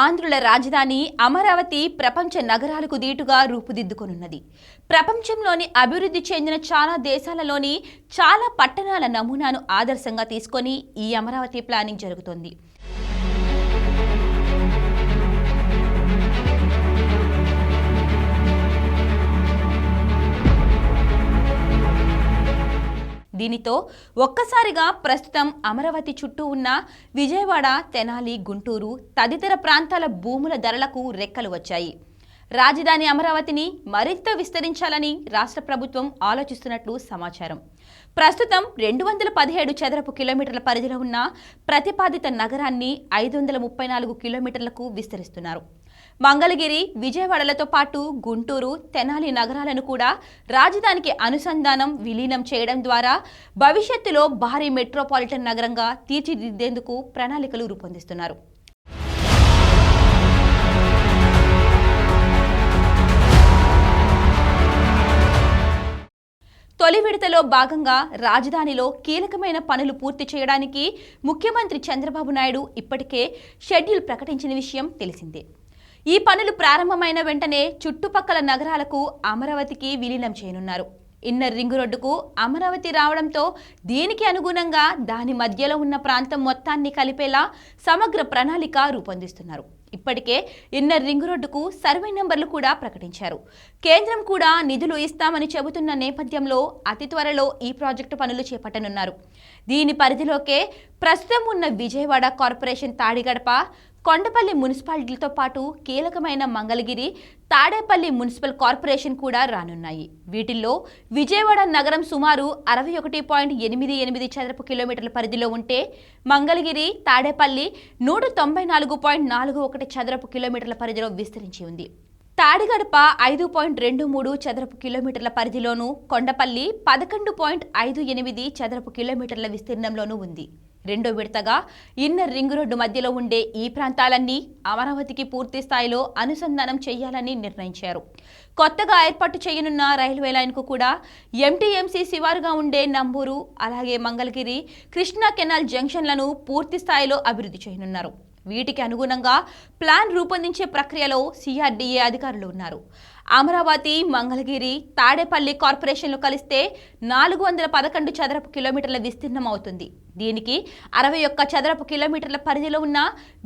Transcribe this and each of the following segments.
ఆంధ్రుల రాజధాని అమరావతి ప్రపంచ నగరాలకు దీటుగా రూపుదిద్దుకొనున్నది. ప్రపంచంలోని అభివృద్ధి చెందిన చాలా దేశాలలోని చాలా పట్టణాల నమూనాను ఆదర్శంగా తీసుకొని ఈ అమరావతి ప్లానింగ్ జరుగుతోంది. దీనితో ఒక్కసారిగా ప్రస్తుతం అమరావతి చుట్టూ ఉన్న విజయవాడ తెనాలి గుంటూరు తదితర ప్రాంతాల భూముల ధరలకు రెక్కలు వచ్చాయి. రాజధాని అమరావతిని మరింత విస్తరించాలని రాష్ట్ర ప్రభుత్వం ఆలోచిస్తున్నట్లు సమాచారం. ప్రస్తుతం రెండు వందల పదిహేడు చదరపు కిలోమీటర్ల పరిధిలో ఉన్న ప్రతిపాదిత నగరాన్ని ఐదు వందల ముప్పై నాలుగు కిలోమీటర్లకు విస్తరిస్తున్నారు. మంగళగిరి విజయవాడలతో పాటు గుంటూరు తెనాలి నగరాలను కూడా రాజధానికి అనుసంధానం విలీనం చేయడం ద్వారా భవిష్యత్తులో భారీ మెట్రోపాలిటన్ నగరంగా తీర్చిదిద్దేందుకు ప్రణాళికలు రూపొందిస్తున్నారు. తొలి విడతలో భాగంగా రాజధానిలో కీలకమైన పనులు పూర్తి చేయడానికి ముఖ్యమంత్రి చంద్రబాబు నాయుడు ఇప్పటికే షెడ్యూల్ ప్రకటించిన విషయం తెలిసిందే. ఈ పనులు ప్రారంభమైన వెంటనే చుట్టుపక్కల నగరాలకు అమరావతికి విలీనం చేయనున్నారు. ఇన్నర్ రింగు రోడ్డుకు అమరావతి రావడంతో దీనికి అనుగుణంగా దాని మధ్యలో ఉన్న ప్రాంతం మొత్తాన్ని కలిపేలా సమగ్ర ప్రణాళిక రూపొందిస్తున్నారు. ఇప్పటికే ఇన్నర్ రింగ్ రోడ్డుకు సర్వే నెంబర్లు కూడా ప్రకటించారు. కేంద్రం కూడా నిధులు ఇస్తామని చెబుతున్న నేపథ్యంలో అతి త్వరలో ఈ ప్రాజెక్టు పనులు చేపట్టనున్నారు. దీని పరిధిలోకే ప్రస్తుతం ఉన్న విజయవాడ కార్పొరేషన్ తాడిగడప కొండపల్లి మున్సిపాలిటీలతో పాటు కీలకమైన మంగళగిరి తాడేపల్లి మున్సిపల్ కార్పొరేషన్ కూడా రానున్నాయి. వీటిల్లో విజయవాడ నగరం సుమారు అరవై ఒకటి పాయింట్ ఎనిమిది ఎనిమిది చదరపు కిలోమీటర్ల పరిధిలో ఉంటే మంగళగిరి తాడేపల్లి నూట తొంభై నాలుగు పాయింట్ నాలుగు ఒకటి చదరపు కిలోమీటర్ల పరిధిలో విస్తరించి ఉంది. తాడిగడప ఐదు పాయింట్ రెండు మూడు చదరపు కిలోమీటర్ల పరిధిలోనూ కొండపల్లి పదకొండు పాయింట్ ఐదు ఎనిమిది చదరపు కిలోమీటర్ల విస్తీర్ణంలోనూ ఉంది. రెండో విడతగా ఇన్నర్ రింగ్ రోడ్డు మధ్యలో ఉండే ఈ ప్రాంతాలన్నీ అమరావతికి పూర్తి స్థాయిలో అనుసంధానం చేయాలని నిర్ణయించారు. కొత్తగా ఏర్పాటు చేయనున్న రైల్వే లైన్కు కూడా ఎంటీఎంసీ శివారుగా ఉండే నంబూరు అలాగే మంగళగిరి కృష్ణా కెనాల్ జంక్షన్లను పూర్తి స్థాయిలో అభివృద్ధి చేయనున్నారు. వీటికి అనుగుణంగా ప్లాన్ రూపొందించే ప్రక్రియలో సిఆర్డీఏ అధికారులు ఉన్నారు. అమరావతి మంగళగిరి తాడేపల్లి కార్పొరేషన్లు కలిస్తే నాలుగు వందల పదకొండు చదరపు కిలోమీటర్ల విస్తీర్ణం అవుతుంది దీనికి అరవై ఒక్క చదరపు కిలోమీటర్ల పరిధిలో ఉన్న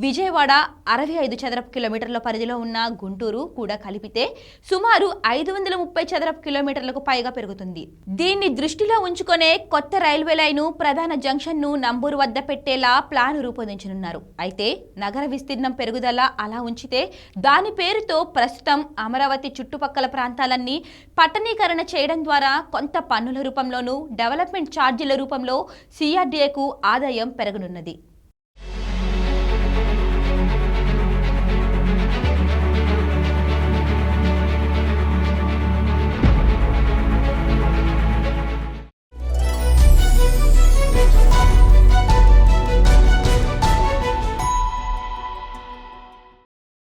విజయవాడ అరవై ఐదు చదరపు కిలోమీటర్ల పరిధిలో ఉన్న గుంటూరు కూడా కలిపితే సుమారు ఐదు వందల ముప్పై చదరపు కిలోమీటర్లకు పైగా పెరుగుతుంది. దీన్ని దృష్టిలో ఉంచుకునే కొత్త రైల్వే లైను ప్రధాన జంక్షన్ను నంబూరు వద్ద పెట్టేలా ప్లాన్ రూపొందించనున్నారు. అయితే నగర విస్తీర్ణం పెరుగుదల అలా ఉంచితే దాని పేరుతో ప్రస్తుతం అమరావతి చుట్టూ చుట్టుపక్కల ప్రాంతాలన్నీ పట్టణీకరణ చేయడం ద్వారా కొంత పన్నుల రూపంలోనూ డెవలప్మెంట్ ఛార్జీల రూపంలో సిఆర్డీఏకు ఆదాయం పెరగనున్నది.